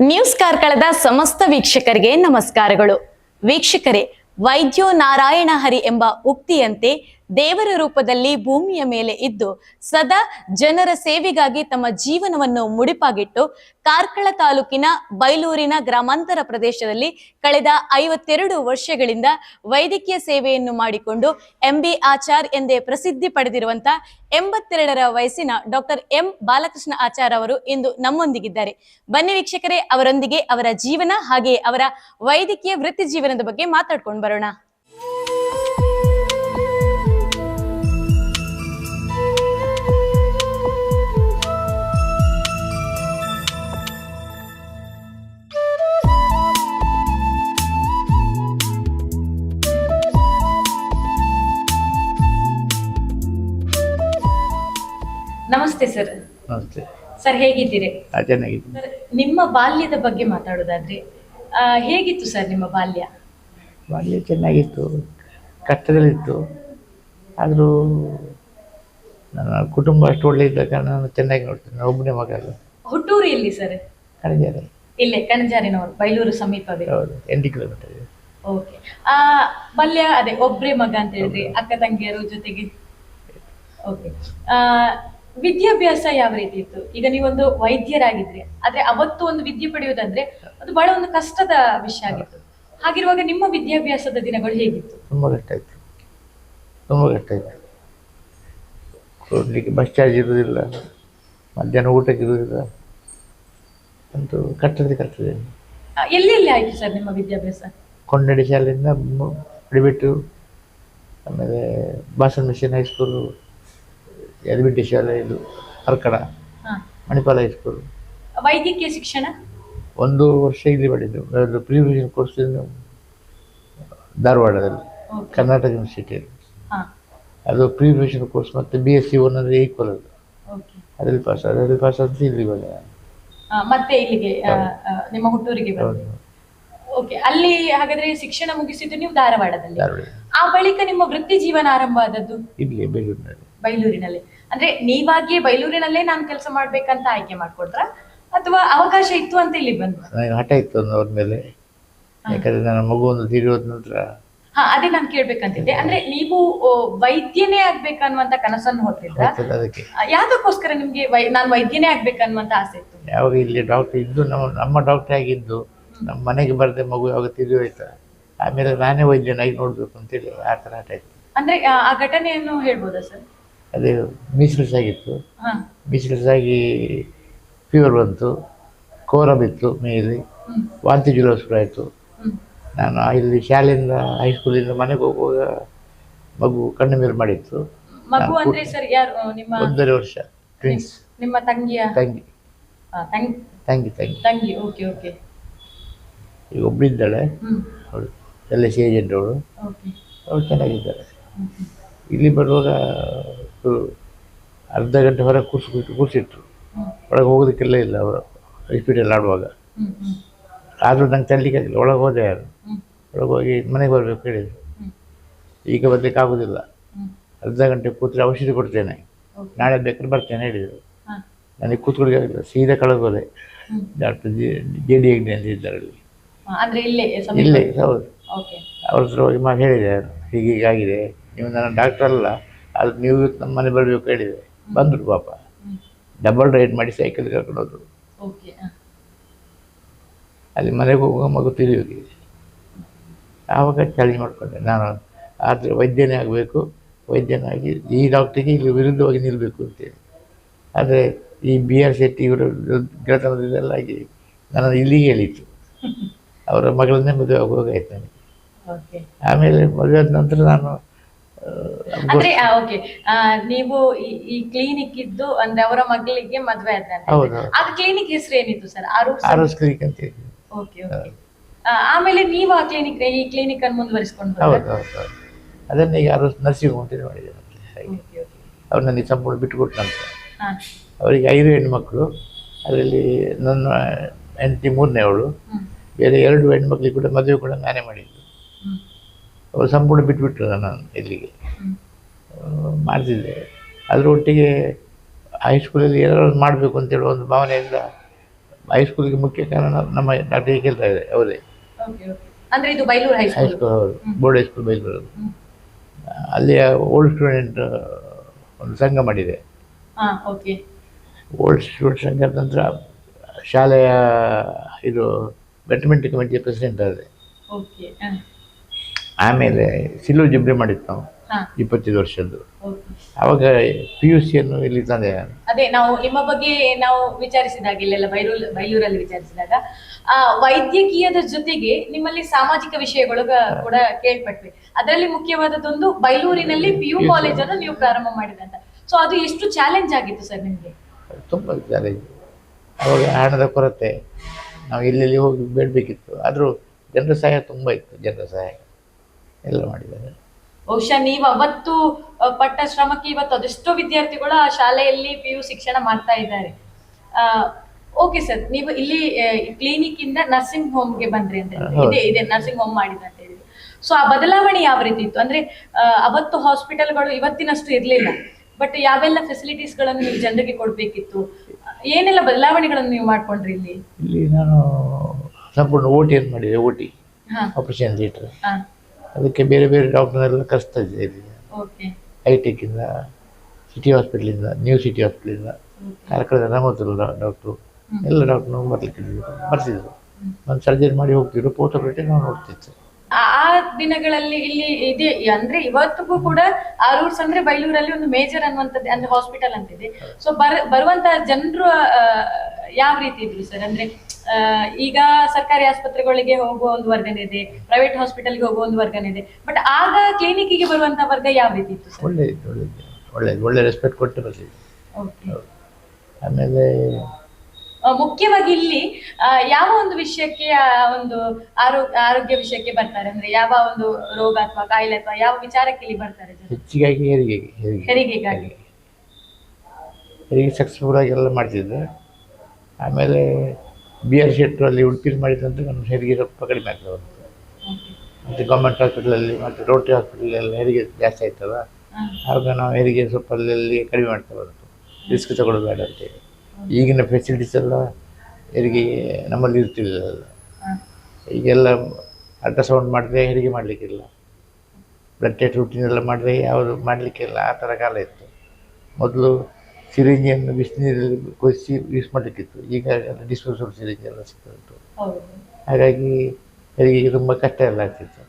News ಕಾರ್ಕಳದ ಸಮಸ್ತ ವೀಕ್ಷಕರಿಗೆ ನಮಸ್ಕಾರಗಳು. ವೀಕ್ಷಕರೇ ವೈದ್ಯೋ ನಾರಾಯಣ ಹರಿ ಎಂಬ ಉಕ್ತಿಯಂತೆ ದೇವರ ರೂಪದಲ್ಲಿ ಭೂಮಿಯ ಮೇಲೆ ಇದ್ದು ಸದಾ ಜನರ ಸೇವೆಗಾಗಿ ತಮ್ಮ ಜೀವನವನ್ನು ಮುಡಿಪಾಗಿಟ್ಟು ಕಾರ್ಕಳ ತಾಲೂಕಿನ ಬೈಲೂರಿನ ಗ್ರಾಮಾಂತರ ಪ್ರದೇಶದಲ್ಲಿ ಕಳೆದ ಐವತ್ತೆರಡು ವರ್ಷಗಳಿಂದ ವೈದ್ಯಕೀಯ ಸೇವೆಯನ್ನು ಮಾಡಿಕೊಂಡು ಎಂಬಿ ಆಚಾರ್ ಎಂದೇ ಪ್ರಸಿದ್ಧಿ ಪಡೆದಿರುವಂತ ಎಂಬತ್ತೆರಡರ ವಯಸ್ಸಿನ ಡಾಕ್ಟರ್ ಎಂ ಬಾಲಕೃಷ್ಣ ಆಚಾರ್ ಅವರು ಇಂದು ನಮ್ಮೊಂದಿಗಿದ್ದಾರೆ. ಬನ್ನಿ ವೀಕ್ಷಕರೇ, ಅವರೊಂದಿಗೆ ಅವರ ಜೀವನ ಹಾಗೆ ಅವರ ವೈದ್ಯಕೀಯ ವೃತ್ತಿ ಜೀವನದ ಬಗ್ಗೆ ಮಾತಾಡ್ಕೊಂಡು ಬರೋಣ. ನಮಸ್ತೆ ಸರ್. ನಮಸ್ತೆ. ಸರ್ ಹೇಗಿದ್ದೀರಿ? ಆ, ಚೆನ್ನಾಗಿದ್ದೀನಿ. ಸರ್ ನಿಮ್ಮ ಬಾಲ್ಯದ ಬಗ್ಗೆ ಮಾತಾಡೋದಾದ್ರೆ ಆ, ಹೇಗಿತ್ತು ಸರ್ ನಿಮ್ಮ ಬಾಲ್ಯ? ಬಾಲ್ಯ ಚೆನ್ನಾಗಿತ್ತು ಕಷ್ಟದಲ್ಲಿತ್ತು. ಆದರೂ ನನ್ನ ಕುಟುಂಬ ಅಷ್ಟು ಒಳ್ಳೆ ಇದ್ದ ಕಾರಣ ನಾನು ಚೆನ್ನಾಗಿ ನೋಡ್ತೇನೆ. ನಾನು ಒಬ್ಬನೇ ಮಗ ಹುಟ್ಟೂರು ಎಲ್ಲಿ ಸರ್? ಕಣಿಜಾರೆ. ಇಲ್ಲೇ ಕಣಜಾರಿನವರು ಬೈಲೂರು ಸಮೀಪವೇ? ಹೌದು ಎಂಟು ಕಿಲೋಮೀಟರ್ ಇದೆ. ಓಕೆ. ಆ ಬಾಲ್ಯ ಅದೇ ಒಬ್ರೇ ಮಗ ಅಂತ ಹೇಳಿದ್ರಿ ಅಕ್ಕ ತಂಗಿಯರು ಜೊತೆಗೆ? ಓಕೆ. ಆ ವಿದ್ಯಾಭ್ಯಾಸ ಯಾವ ರೀತಿ ಇತ್ತು? ಈಗ ನೀವೊಂದು ವೈದ್ಯರಾಗಿದ್ರೆ ಆದ್ರೆ ಅವತ್ತು ಒಂದು ವಿದ್ಯೆ ಪಡೆಯುವುದಂದ್ರೆ ಅದು ಬಹಳ ಒಂದು ಕಷ್ಟದ ವಿಷಯ ಆಗಿತ್ತು. ಹಾಗಿರುವಾಗ ನಿಮ್ಮ ವಿದ್ಯಾಭ್ಯಾಸದ ದಿನಗಳು ಹೇಗಿತ್ತು? ತುಂಬ ಕಷ್ಟ ಇತ್ತು ತುಂಬ ಕಷ್ಟ ಇತ್ತು ಕೊಡ್ಲಿಕ್ಕೆ ಬಸ್ ಚಾರ್ಜ್ ಇರುವುದಿಲ್ಲ ಮಧ್ಯಾಹ್ನ ಊಟಕ್ಕೆ ಇರುವುದಿಲ್ಲ ಅಂತೂ ಕಟ್ಟದೆ ಕಟ್ಟದೆ ಎಲ್ಲಿ ಎಲ್ಲೆಲ್ಲಿ ಆಯ್ತು ಸರ್ ನಿಮ್ಮ ವಿದ್ಯಾಭ್ಯಾಸ? ಕೊಂಡಡಿ ಶಾಲೆಯಿಂದ ಬಿಡಿಬಿಟ್ಟು ಆಮೇಲೆ ಬಾಸನ್ ಮಿಷನ್ ಹೈಸ್ಕೂಲು ಯಲಬಿಟ್ಟಿ ಶಾಲೆ ಇದು ಅರ್ಕಡ ಮಣಿಪಾಲ ಹೈಸ್ಕೂಲ್ ವೈದ್ಯಕೀಯ ಶಿಕ್ಷಣ? ಒಂದು ವರ್ಷ ಇಲ್ಲಿ ಮಾಡಿದ್ದು. ಪ್ರಿವಿಷನ್ ಕೋರ್ಸ್ ಧಾರವಾಡದಲ್ಲಿ ಕರ್ನಾಟಕ ಯೂನಿವರ್ಸಿಟಿಯಲ್ಲಿ ಅದು ಪ್ರಿವಿಷನ್ ಕೋರ್ಸ್ ಮತ್ತು ಬಿ ಎಸ್ ಸಿ ಒನ್ ಅಂದರೆ ಈಕ್ವಲ್ ಅದು. ಅದರಲ್ಲಿ ಪಾಸ್ ಅದರಲ್ಲಿ ಪಾಸ್ ಅಂತ ಇಲ್ಲಿ ಬಂದೆ ಮತ್ತೆ ಇಲ್ಲಿಗೆ ನಿಮ್ಮ ಹುಟ್ಟೂರಿಗೆ ಓಕೆ ಅಲ್ಲಿ ಹಾಗಾದ್ರೆ ಶಿಕ್ಷಣ ಮುಗಿಸಿದ್ದು ನೀವು ಧಾರವಾಡದಲ್ಲಿ. ಧಾರವಾಡ. ಆ ಬಳಿಕ ನಿಮ್ಮ ವೃತ್ತಿ ಜೀವನ ಆರಂಭ ಆದದ್ದು? ಇಲ್ಲಿ ಬೈಲೂರಿನಲ್ಲಿ. ಬೈಲೂರಿನಲ್ಲಿ. ಅಂದ್ರೆ ನೀವಾಗಿಯೇ ಬೈಲೂರಿನಲ್ಲೇ ನಾನು ಕೆಲಸ ಮಾಡ್ಬೇಕಂತ ಆಯ್ಕೆ ಮಾಡ್ಕೊಟ್ರ? ಅಥವಾ ಅವಕಾಶ ಇತ್ತು ಅಂತ ಇಲ್ಲಿ ಬಂದ್ರ ನನಗೆ ಹಠ ಇತ್ತು ಒಂದು ಅವ್ರ ಮೇಲೆ. ಯಾಕಂದ್ರೆ ನನ್ನ ಮಗು ಒಂದು ನಂತರ. ಹಾ ಅದೇ ನಾನು ಕೇಳ್ಬೇಕಂತಿದ್ದೆ. ಅಂದ್ರೆ ನೀವು ವೈದ್ಯನೇ ಆಗ್ಬೇಕನ್ನುವಂತ ಕನಸನ್ನು ಹೊತ್ತಿದ್ರ? ಹೋಗ್ತದೆ ಅದಕ್ಕೆ. ಯಾವ್ದಕ್ಕೋಸ್ಕರ ನಿಮ್ಗೆ ವೈ ನಾನು ವೈದ್ಯನೇ ಆಗ್ಬೇಕನ್ನುವಂತ ಆಸೆ ಇತ್ತು? ಯಾವಾಗ ಇಲ್ಲಿ ಡಾಕ್ಟರ್ ಇದ್ದು ನಮ್ಮ ನಮ್ಮ ಡಾಕ್ಟರ್ ಆಗಿದ್ದು ನಮ್ಮ ಮನೆಗೆ ಬರದೆ ಮಗು ಯಾವಾಗ ತಿರುಗೋಯ್ತಾ ಆಮೇಲೆ ನಾನೇ ವೈದ್ಯನಾಗಿ ನೋಡಬೇಕು ಅಂತೇಳಿ ಆ ತರ ಹಠ ಇತ್ತು. ಅಂದ್ರೆ ಆ ಆ ಘಟನೆಯನ್ನು ಹೇಳ್ಬೋದಾ ಸರ್? ಅದೇ ಮೀಸಲ್ಸ್ ಆಗಿತ್ತು. ಮೀಸಲ್ಸ್ ಆಗಿ ಫೀವರ್ ಬಂತು. ಕೋರ ಬಿತ್ತು ಮೇಲೆ. ವಾಂತಿ ಜ್ವರ ಶುರು ಆಯಿತು. ನಾನು ಇಲ್ಲಿ ಶಾಲೆಯಿಂದ ಹೈಸ್ಕೂಲಿಂದ ಮನೆಗೆ ಹೋಗುವಾಗ ಮಗು ಕಣ್ಣು ಮೇಲೆ ಮಾಡಿತ್ತು. ಮಗು ಅಂದ್ರೆ ಸರ್ ಯಾರು? ನಿಮ್ಮ ಒಂದೂವರೆ ವರ್ಷ. ಟ್ವಿನ್ಸ್ ನಿಮ್ಮ ತಂಗಿಯ? ತಂಗಿ. ತಂಗಿ. ತಂಗಿ ತಂಗಿ. ಓಕೆ ಓಕೆ ಈಗ ಒಬ್ಬಳಿದ್ದಾಳೆ ಅವಳು ಎಲ್ಲ ಏಜೆಂಟ್ ಅವಳು. ಅವಳು ಚೆನ್ನಾಗಿದ್ದಾಳೆ. ಇಲ್ಲಿ ಬರುವಾಗ ಅವ್ರು ಅರ್ಧ ಗಂಟೆ ಹೊರಗೆ ಕೂರಿಸ್ಬಿಟ್ಟು ಕೂರಿಸಿಟ್ರು ಒಳಗೆ ಹೋಗೋದಕ್ಕೆಲ್ಲ ಇಲ್ಲ ಅವರು ಹಾಸ್ಪಿಟಲ್ ಆಡುವಾಗ. ಆದರೂ ನಂಗೆ ತಳ್ಳಿಕ್ಕಾಗಿಲ್ಲ ಒಳಗೆ ಹೋದೆ ಯಾರು? ಒಳಗೆ ಹೋಗಿ ಮನೆಗೆ ಬರಬೇಕು ಹೇಳಿದರು. ಈಗ ಬರಲಿಕ್ಕೆ ಆಗೋದಿಲ್ಲ. ಅರ್ಧ ಗಂಟೆ ಕೂತ್ರೆ ಔಷಧಿ ಕೊಡ್ತೇನೆ. ನಾಳೆ ಬೇಕಾದ್ರೆ ಬರ್ತೇನೆ ಹೇಳಿದರು. ನನಗೆ ಕೂತ್ಕೊಳ್ಳಿಕ್ಕೆ ಆಗಿಲ್ಲ. ಸೀದಾ ಕಳೆದು ಹೋದೆ doctor G J D Hegde ಅಂತ ಇದ್ದಾರೆ ಇಲ್ಲೇ ಹೌದು. ಅವ್ರ ಹತ್ರ ಹೋಗಿ ಮಾ ಹೇಳಿದೆ ಹೀಗೆ ಹೀಗಾಗಿದೆ ನೀವು ನನ್ನ ಡಾಕ್ಟರ್ ಅಲ್ಲ. ಅದು ನೀವು ನಮ್ಮ ಮನೆ ಬರಬೇಕು ಹೇಳಿದೆ ಬಂದರು ಪಾಪ. ಡಬಲ್ ರೈಡ್ ಮಾಡಿ ಸೈಕಲ್ ಕರ್ಕೊಂಡು ಹೋದರು. ಅಲ್ಲಿ ಮನೆಗೆ ಹೋಗುವ ಮಗು ತಿರುಗಿ ಹೋಗಿದೆ ಆವಾಗ ಚಾಲೆಂಜ್ ಮಾಡಿಕೊಂಡೆ. ನಾನು ಆದರೆ ವೈದ್ಯನೇ ಆಗಬೇಕು. ವೈದ್ಯನಾಗಿ ಈ ಡಾಕ್ಟ್ರಿಗೆ ಇಲ್ಲಿ ವಿರುದ್ಧವಾಗಿ ನಿಲ್ಲಬೇಕು ಅಂತೇಳಿ. ಆದರೆ ಈ ಬಿ ಆರ್ ಶೆಟ್ಟಿ ಇವರು ಗೆಳೆತನದಿಂದೆಲ್ಲ ಆಗಿ ನನ್ನ ಇಲ್ಲಿಗೆ ಹೇಳಿತ್ತು ಅವರ ಮಗಳನ್ನೇ ಮದುವೆ ಆಗುವಾಗಾಯ್ತು ನನಗೆ. ಓಕೆ ಆಮೇಲೆ ಮದುವೆ ಆದ ನಂತರ ನಾನು ಅಂದ್ರೆ ಓಕೆ ನೀವು ಈ- ಕ್ಲಿನಿಕ್ ಇದ್ದು ಅಂದ್ರೆ ಅವರ ಮಗಳಿಗೆ ಮದ್ವೆ ಆದ್ರೆ ಅಂತ ಹೌದು. ಆಗ ಕ್ಲಿನಿಕ್ ಹೆಸರು ಏನಿತ್ತು ಸರ್? ಆರೋಗ್ಯ ಆರೋಗ್ಯ ಕ್ಲಿನಿಕ್ ಅಂತ ಓಕೆ ಆಮೇಲೆ ನೀವು ಆ ಕ್ಲಿನಿಕ್ ಈ ಕ್ಲಿನಿಕ್ ಅನ್ನು ಮುಂದುವರಿಸಿಕೊಂಡು ಹೌದು ಹೌದು ಅದನ್ನ ಈಗ ಆರೋಸ್ ನರ್ಸಿಂಗ್ ಹೋಮ್ ಅಂತೇಳಿ ಮಾಡಿದೆ ಮತ್ತೆ. ಹಾಗೆ. ಓಕೆ ಓಕೆ ಅವ್ರು ನನಗೆ ಸಂಪೂರ್ಣ ಬಿಟ್ಟುಕೊಟ್ಟು ನಂತರ. ಅವರಿಗೆ ಐದು ಹೆಣ್ಮಕ್ಳು ಅದರಲ್ಲಿ ನನ್ನ ಹೆಂಡತಿ ಮೂರನೇ ಅವಳು ಬೇರೆ ಎರಡು ಹೆಣ್ಮಕ್ಳಿಗೆ ಕೂಡ ಮದುವೆ ಕೂಡ ನಾನೇ ಮಾಡಿದ್ದು. ಅವರು ಸಂಪೂರ್ಣ ಬಿಟ್ಬಿಟ್ರು ನಾನು ಇಲ್ಲಿಗೆ. ಆ, ಮಾಡ್ತಿದ್ದೆ ಅದರೊಟ್ಟಿಗೆ ಹೈಸ್ಕೂಲಲ್ಲಿ ಏನಾದ್ರು ಮಾಡಬೇಕು ಅಂತೇಳಿ ಒಂದು ಭಾವನೆಯಿಂದ ಹೈಸ್ಕೂಲಿಗೆ ಮುಖ್ಯ ಕಾರಣ ನಮ್ಮ ಡಾಕ್ಟರ್ ಕೇಳ್ತಾ ಇದೆ ಅವರೇ. ಅಂದ್ರೆ ಇದು Bailur high school high school ಅವರು ಬೋರ್ಡ್ ಹೈಸ್ಕೂಲ್ ಬೈಲೂರು. ಅಲ್ಲಿಯ ಓಲ್ಡ್ ಸ್ಟೂಡೆಂಟ್ ಒಂದು ಸಂಘ ಮಾಡಿದೆ. ಓಲ್ಡ್ ಸ್ಟೂಡೆಂಟ್ ಸಂಘ ನಂತರ ಶಾಲೆಯ ಇದು ಬೆಟರ್ಮೆಂಟ್ ಕಮಿಟಿಯ ಪ್ರೆಸಿಡೆಂಟ್ ಆದರೆ ಆಮೇಲೆ ಸಿಲ್ಲು ಜಿಬ್ರಿ ಮಾಡಿತ್ತು ನಾವು. ಇಪ್ಪತ್ತೈದು ವರ್ಷದ್ದು. ಅವಾಗ ಪಿ ಯು ಸಿಯನ್ನು ಇಲ್ಲಿ ತಂದೆ ಅದೇ ನಾವು ನಿಮ್ಮ ಬಗ್ಗೆ ನಾವು ವಿಚಾರಿಸಿದಾಗ ಇಲ್ಲೆಲ್ಲ ಬೈರೂಲ್ ಬೈಲೂರಲ್ಲಿ ವಿಚಾರಿಸಿದಾಗ ಆ ವೈದ್ಯಕೀಯದ ಜೊತೆಗೆ ನಿಮ್ಮಲ್ಲಿ ಸಾಮಾಜಿಕ ವಿಷಯಗಳು ಕೂಡ ಕೇಳ್ಪಟ್ವಿ. ಅದರಲ್ಲಿ ಮುಖ್ಯವಾದದ್ದೊಂದು ಬೈಲೂರಿನಲ್ಲಿ ಪಿ ಯು ಕಾಲೇಜ್ ಅನ್ನು ನೀವು ಪ್ರಾರಂಭ ಮಾಡಿದಂತ ಸೊ ಅದು ಎಷ್ಟು ಚಾಲೆಂಜ್ ಆಗಿತ್ತು ಸರ್ ನಿಮಗೆ? ತುಂಬ ಚಾಲೆಂಜ್. ಅವಾಗ ಹಣದ ಕೊರತೆ. ನಾವು ಎಲ್ಲೆಲ್ಲಿ ಹೋಗಿ ಬೇಡಬೇಕಿತ್ತು. ಆದರೂ ಜನರ ಸಹಾಯ ತುಂಬ ಇತ್ತು ಜನರ ಸಹಾಯ. ಎಲ್ಲ ಮಾಡಿದ್ದಾರೆ. ಬಹುಶಃ ನೀವು ಅವತ್ತು ಪಟ್ಟ ಶ್ರಮಕ್ಕೆ ಇವತ್ತು ಅದೆಷ್ಟೋ ವಿದ್ಯಾರ್ಥಿಗಳು ಆ ಶಾಲೆಯಲ್ಲಿ ಪಿ ಯು ಶಿಕ್ಷಣ ಮಾಡ್ತಾ ಇದ್ದಾರೆ. ಓಕೆ ಸರ್ ನೀವು ಇಲ್ಲಿ ಕ್ಲಿನಿಕ್ ಇಂದ ನರ್ಸಿಂಗ್ ಹೋಮ್ಗೆ ಬಂದ್ರಿ ಅಂತ. ಇದೆ ಇದೆ ನರ್ಸಿಂಗ್ ಹೋಮ್ ಮಾಡಿದ ಅಂತ ಹೇಳಿದ್ರು. ಸೊ ಆ ಬದಲಾವಣೆ ಯಾವ ರೀತಿ ಇತ್ತು? ಅಂದ್ರೆ ಅವತ್ತು ಹಾಸ್ಪಿಟಲ್ಗಳು ಇವತ್ತಿನಷ್ಟು ಇರಲಿಲ್ಲ. ಬಟ್ ಯಾವೆಲ್ಲ ಫೆಸಿಲಿಟೀಸ್ಗಳನ್ನು ನೀವು ಜನರಿಗೆ ಕೊಡ್ಬೇಕಿತ್ತು? ಏನೆಲ್ಲ ಬದಲಾವಣೆಗಳನ್ನು ನೀವು ಮಾಡ್ಕೊಂಡ್ರಿ ಇಲ್ಲಿ? ಇಲ್ಲಿ ನಾನು ಸಂಪೂರ್ಣ ಓಟಿ ಅಂತ ಮಾಡಿದೆ ಓಟಿ ಆಪರೇಷನ್ ಥಿಯೇಟರ್ ಅದಕ್ಕೆ ಬೇರೆ ಬೇರೆ ಡಾಕ್ಟರ್ನೆಲ್ಲ ಕರೆಸ್ತಾ ಇದ್ದೇವೆ ಹೈಟೆಕ್ಕಿಂದ ಸಿಟಿ ಹಾಸ್ಪಿಟ್ಲಿಂದ ನ್ಯೂ ಸಿಟಿ ಹಾಸ್ಪಿಟ್ಲಿಂದ ಕಾರ್ಕಳದ ರಾಮೋತ್ತಲ್ಲ ಡಾಕ್ಟ್ರು ಎಲ್ಲ ಡಾಕ್ಟ್ರು ಬರ್ಲಿಕ್ಕೆ ಬರ್ತಿದ್ರು ನಾನು ಸರ್ಜರಿ ಮಾಡಿ ಹೋಗ್ತಿದ್ರು. ಪೋಸ್ಟ್ ಆಪರೇಟಿವ್ ನಾವು ನೋಡ್ತಿತ್ತು ಆ ದಿನಗಳಲ್ಲಿ ಇಲ್ಲಿ ಇದೆ ಅಂದ್ರೆ ಇವತ್ತಿಗೂ ಕೂಡ ಆರೂರ್ಸ್ ಅಂದ್ರೆ ಬೈಲೂರಲ್ಲಿ ಒಂದು ಮೇಜರ್ ಅನ್ನುವಂಥದ್ದು ಅಂದ್ರೆ ಹಾಸ್ಪಿಟಲ್ ಅಂತಿದೆ. ಸೊ ಬರ್ ಬರುವಂತ ಜನರು ಯಾವ ರೀತಿ ಇದ್ರು ಸರ್? ಅಂದ್ರೆ ಈಗ ಸರ್ಕಾರಿ ಆಸ್ಪತ್ರೆಗಳಿಗೆ ಹೋಗುವ ಒಂದು ವರ್ಗನೇ ಇದೆ ಪ್ರೈವೇಟ್ ಹಾಸ್ಪಿಟಲ್ಗೆ ಹೋಗುವ ಒಂದು ವರ್ಗನೇ ಇದೆ. ಬಟ್ ಆಗ ಕ್ಲಿನಿಕ್ಗೆ ಬರುವಂತ ವರ್ಗ ಯಾವ ರೀತಿ ಇತ್ತು ಸರ್? ಒಳ್ಳೆ ಇತ್ತು ಒಳ್ಳೆದು ಒಳ್ಳೆ ರೆಸ್ಪೆಕ್ಟ್ ಕೊಟ್ಟು ಓಕೆ ಆಮೇಲೆ ಮುಖ್ಯವಾಗಿ ಇಲ್ಲಿ ಆ, ಯಾವ ಒಂದು ವಿಷಯಕ್ಕೆ ಆ, ಒಂದು ಆರೋಗ್ಯ ಆರೋಗ್ಯ ವಿಷಯಕ್ಕೆ ಬರ್ತಾರೆ? ಅಂದ್ರೆ ಯಾವ ಒಂದು ರೋಗ ಅಥವಾ ಕಾಯಿಲೆ ಅಥವಾ ಯಾವ ವಿಚಾರಕ್ಕೆ ಇಲ್ಲಿ ಬರ್ತಾರೆ ಜನ? ಹೆಚ್ಚಿಗಾಗಿ ಹೆರಿಗೆಗೆ ಹೆರಿಗೆ. ಹೆರಿಗೆಗಾಗಿ. ಹೆರಿಗೆ ಸಕ್ಸಸ್ಫುಲ್ ಆಗಿ ಎಲ್ಲ ಮಾಡ್ತಿದ್ರು. ಆಮೇಲೆ ಬಿ ಆರ್ ಶೆಟ್ಟರಲ್ಲಿ ಅಲ್ಲಿ ಉಡುಪಿಲಿ ಮಾಡಿದಂತ ನಮ್ಮ ಹೆರಿಗೆ ಸ್ವಲ್ಪ ಕಡಿಮೆ ಆಗ್ತದೆ ಮತ್ತು ಗೌರ್ಮೆಂಟ್ ಹಾಸ್ಪಿಟಲಲ್ಲಿ ಮತ್ತು ರೋಟರಿ ಹಾಸ್ಪಿಟಲಲ್ಲಿ ಹೆರಿಗೆ ಜಾಸ್ತಿ ಆಯ್ತಲ್ಲ? ಆವಾಗ ನಾವು ಹೆರಿಗೆ ಸ್ವಲ್ಪ ಅಲ್ಲಿ ಕಡಿಮೆ ಮಾಡ್ತಾ ಬಂತು ರಿಸ್ಕ್ ತಗೊಳ್ಳೋದು ಬೇಡ ಅಂತೇಳಿ ಈಗಿನ ಫೆಸಿಲಿಟೀಸ್ ಎಲ್ಲ ಹೆರಿಗೆ ನಮ್ಮಲ್ಲಿ ಇರ್ತಿಲ್ಲ ಈಗೆಲ್ಲ ಅಲ್ಟ್ರಾಸೌಂಡ್ ಮಾಡಿದ್ರೆ ಹೆರಿಗೆ ಮಾಡಲಿಕ್ಕಿಲ್ಲ. ಬ್ಲಡ್ ಟೆಸ್ಟ್ ರೂಟೀನ್ ಎಲ್ಲ ಮಾಡಿದ್ರೆ ಯಾವುದು ಮಾಡಲಿಕ್ಕಿಲ್ಲ. ಆ ಥರ ಕಾಲ ಇತ್ತು. ಮೊದಲು ಸಿರಿಂಜಿಯನ್ನು ಬಿಸಿನೀರಲ್ಲಿ ಕುದಿಸಿ ಯೂಸ್ ಮಾಡಲಿಕ್ಕಿತ್ತು. ಈಗ ಡಿಸ್ಪೋಸಬಲ್ ಸಿರಿಂಜ್ ಎಲ್ಲ ಸಿಗ್ತಾ ಉಂಟು ಹಾಗಾಗಿ ಹೆರಿಗೆಗೆ ತುಂಬ ಕಷ್ಟ ಎಲ್ಲ ಆಗ್ತಿತ್ತು.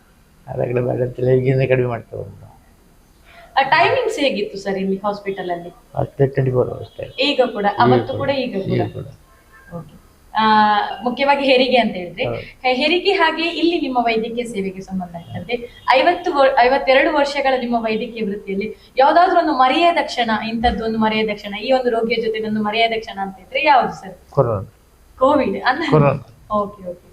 ಹಾಗಾಗಲೇ ಬೇಡ ಅಂತೇಳಿ ಹೆರಿಗೆಯಿಂದ ಕಡಿಮೆ ಮಾಡ್ತಾ ಬಂದು ಟೈಮಿಂಗ್ಸ್ ಹೇಗಿತ್ತು ಸರ್ ಇಲ್ಲಿ ಹಾಸ್ಪಿಟಲ್ ಅಲ್ಲಿ? ಟ್ವೆಂಟಿ ಫೋರ್ ಅವರ್ಸ್ ಈಗ ಕೂಡ? ಅವತ್ತು ಕೂಡ. ಈಗ ಕೂಡ ಈಗ ಕೂಡ Okay. ಆ, ಮುಖ್ಯವಾಗಿ ಹೆರಿಗೆ ಅಂತ ಹೇಳಿದ್ರೆ. ಹೆರಿಗೆ ಹಾಗೆ ಇಲ್ಲಿ ನಿಮ್ಮ ವೈದ್ಯಕೀಯ ಸೇವೆಗೆ ಸಂಬಂಧಪಟ್ಟಂತೆ ಐವತ್ತು ವರ್- ಐವತ್ತೆರಡು ವರ್ಷಗಳ ನಿಮ್ಮ ವೈದ್ಯಕೀಯ ವೃತ್ತಿಯಲ್ಲಿ ಯಾವ್ದಾದ್ರು ಒಂದು ಮರೆಯದ ಕ್ಷಣ ಇಂಥದ್ದು ಒಂದು ಮರೆಯದ ಕ್ಷಣ ಈ ಒಂದು ರೋಗಿಯ ಜೊತೆ ಒಂದು ಮರೆಯದ ಕ್ಷಣ ಅಂತ ಇದ್ರೆ ಯಾವ್ದು ಸರ್? ಕೊರೋನಾ. ಕೋವಿಡ್ ಅಂದ್ರೆ ಕೊರೋನಾ. Okay okay.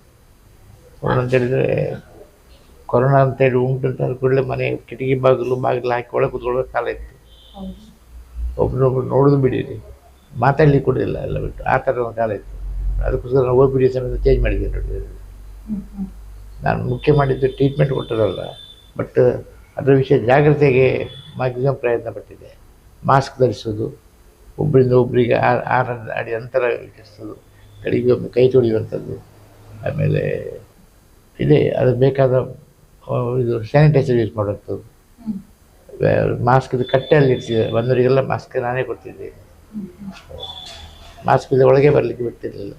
ಕೊರೋನಾ ಅಂತ ಹೇಳಿ ಉಂಟು ಅಂತ ಕೂಡಲೇ ಮನೆ ಕಿಟಕಿ ಬಾಗಿಲು ಬಾಗಿಲು ಹಾಕಿ ಒಳಗೆ ಕೂತ್ಕೊಳ್ಳೋ ಕಾಲ ಇತ್ತು. ಒಬ್ರು ನೋಡೋದು ಬಿಡಿರಿ ಮಾತಾಡ್ಲಿಕ್ಕೆ ಕೂಡ ಇಲ್ಲ ಎಲ್ಲ ಬಿಟ್ಟು. ಆ ಥರ ಒಂದು ಕಾಲ ಇತ್ತು. ಅದಕ್ಕೋಸ್ಕರ ನಾವು ಓ ಪಿ ಡಿ ಸಮೇತ ಚೇಂಜ್ ಮಾಡಿದ್ವಿ ನೋಡಿ ನಾನು ಮುಖ್ಯ ಮಾಡಿದ್ದು ಟ್ರೀಟ್ಮೆಂಟ್ ಕೊಟ್ಟದಲ್ಲ ಬಟ್ ಅದರ ವಿಷಯ ಜಾಗ್ರತೆಗೆ ಮ್ಯಾಕ್ಸಿಮಮ್ ಪ್ರಯತ್ನ ಪಟ್ಟಿದೆ ಮಾಸ್ಕ್ ಧರಿಸೋದು ಒಬ್ಬರಿಂದ ಒಬ್ಬರಿಗೆ ಆರ ಅಡಿ ಅಂತರ ಇಟ್ಟಿಸೋದು ಕಡೆಗೆ ಒಮ್ಮೆ ಕೈ ತೊಳೆಯುವಂಥದ್ದು, ಆಮೇಲೆ ಇದೆ, ಅದು ಬೇಕಾದ ಇದು ಸ್ಯಾನಿಟೈಸರ್ ಯೂಸ್ ಮಾಡುವಂಥದ್ದು. ಮಾಸ್ಕ್ ಇದು ಕಟ್ಟೆಯಲ್ಲಿ ಇಡ್ತಿದ್ದೆ, ಬಂದವರಿಗೆಲ್ಲ ಮಾಸ್ಕ್ ನಾನೇ ಕೊಡ್ತಿದ್ದೆ. ಮಾಸ್ಕ್ ಇದೆ ಒಳಗೆ ಬರಲಿಕ್ಕೆ ಬಿಡ್ತಿರ್ಲಿಲ್ಲ.